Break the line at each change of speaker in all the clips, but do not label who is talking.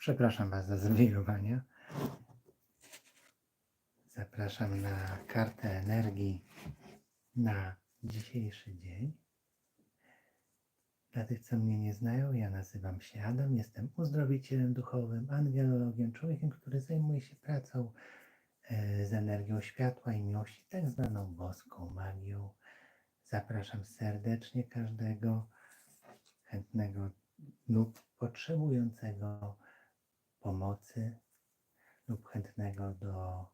Przepraszam Was za zwirowania. Zapraszam na kartę energii na dzisiejszy dzień. Dla tych, co mnie nie znają, ja nazywam się Adam, jestem uzdrowicielem duchowym, angelologiem, człowiekiem, który zajmuje się pracą e, z energią światła i miłości, tak zwaną boską magią. Zapraszam serdecznie każdego chętnego lub potrzebującego pomocy lub chętnego do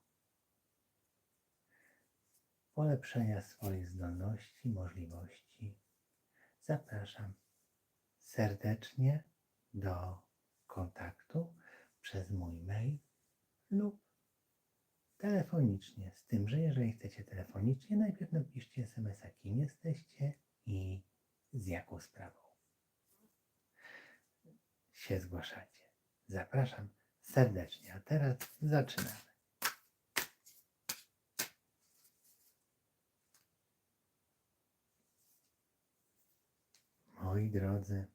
polepszenia swoich zdolności, możliwości. Zapraszam serdecznie do kontaktu przez mój mail lub telefonicznie. Z tym, że jeżeli chcecie telefonicznie, najpierw napiszcie SMS-a, kim jesteście i z jaką sprawą się zgłaszacie. Zapraszam serdecznie, a teraz zaczynamy. Moi drodzy,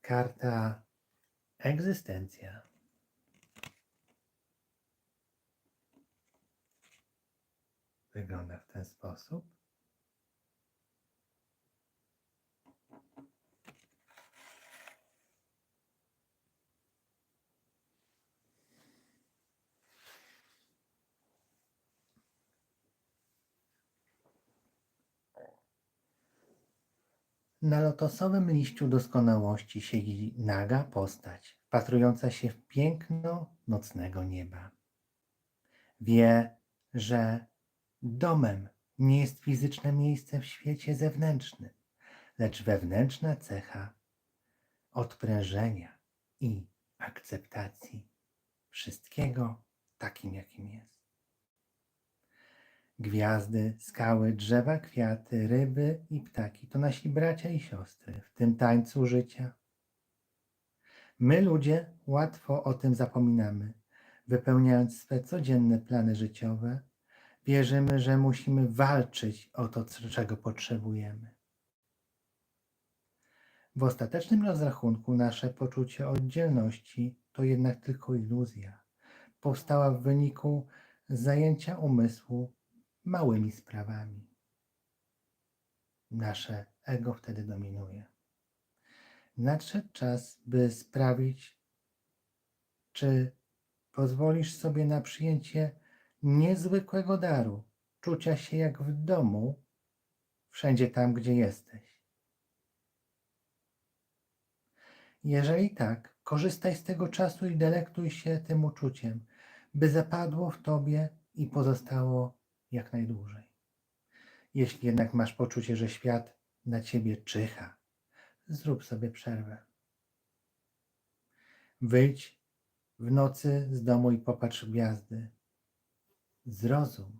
karta egzystencja. Wygląda w ten sposób. Na lotosowym liściu doskonałości siedzi naga postać, wpatrująca się w piękno nocnego nieba. Wie, że domem nie jest fizyczne miejsce w świecie zewnętrznym, lecz wewnętrzna cecha odprężenia i akceptacji wszystkiego takim, jakim jest. Gwiazdy, skały, drzewa, kwiaty, ryby i ptaki to nasi bracia i siostry w tym tańcu życia. My, ludzie, łatwo o tym zapominamy, wypełniając swe codzienne plany życiowe. Wierzymy, że musimy walczyć o to, czego potrzebujemy. W ostatecznym rozrachunku nasze poczucie oddzielności to jednak tylko iluzja. Powstała w wyniku zajęcia umysłu małymi sprawami. Nasze ego wtedy dominuje. Nadszedł czas, by sprawić, czy pozwolisz sobie na przyjęcie niezwykłego daru, czucia się jak w domu, wszędzie tam, gdzie jesteś. Jeżeli tak, korzystaj z tego czasu i delektuj się tym uczuciem, by zapadło w tobie i pozostało jak najdłużej. Jeśli jednak masz poczucie, że świat na ciebie czyha, zrób sobie przerwę. Wyjdź w nocy z domu i popatrz w gwiazdy. Zrozum,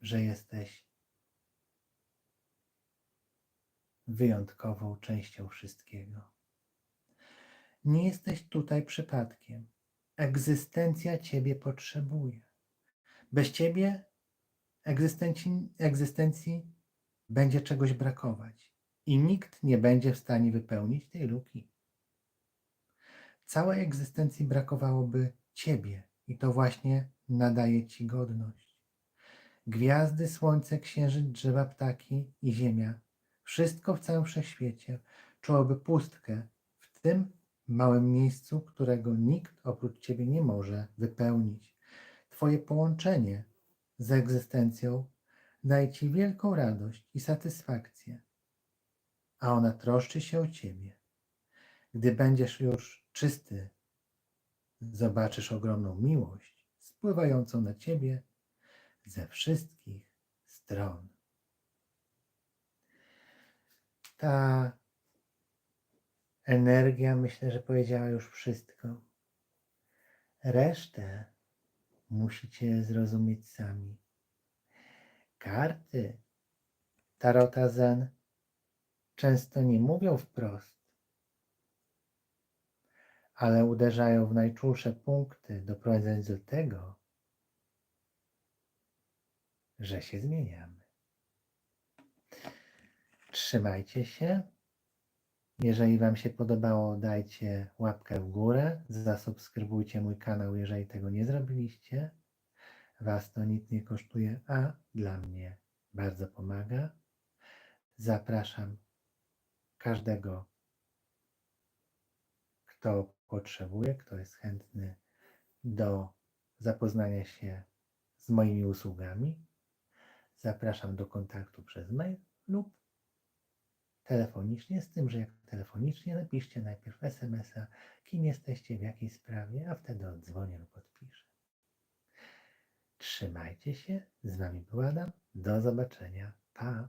że jesteś wyjątkową częścią wszystkiego. Nie jesteś tutaj przypadkiem. Egzystencja ciebie potrzebuje. Bez ciebie egzystencji, egzystencji będzie czegoś brakować i nikt nie będzie w stanie wypełnić tej luki. Całej egzystencji brakowałoby ciebie i to właśnie nadaje ci godność. Gwiazdy, słońce, księżyc, drzewa, ptaki i ziemia, wszystko w całym wszechświecie czułoby pustkę w tym małym miejscu, którego nikt oprócz ciebie nie może wypełnić. Twoje połączenie z egzystencją daje Ci wielką radość i satysfakcję, a ona troszczy się o Ciebie. Gdy będziesz już czysty, zobaczysz ogromną miłość spływającą na Ciebie ze wszystkich stron. Ta energia myślę, że powiedziała już wszystko. Resztę musicie zrozumieć sami. Karty Tarota Zen często nie mówią wprost, ale uderzają w najczulsze punkty, doprowadzając do tego, że się zmieniamy. Trzymajcie się Jeżeli Wam się podobało, dajcie łapkę w górę, zasubskrybujcie mój kanał, jeżeli tego nie zrobiliście. Was to nic nie kosztuje, a dla mnie bardzo pomaga. Zapraszam każdego, kto potrzebuje, kto jest chętny do zapoznania się z moimi usługami. Zapraszam do kontaktu przez mail lub telefonicznie, z tym, że jak telefonicznie napiszcie najpierw SMS-a, kim jesteście, w jakiej sprawie, a wtedy oddzwonię lub odpiszę. Trzymajcie się, z Wami był Adam, do zobaczenia, pa!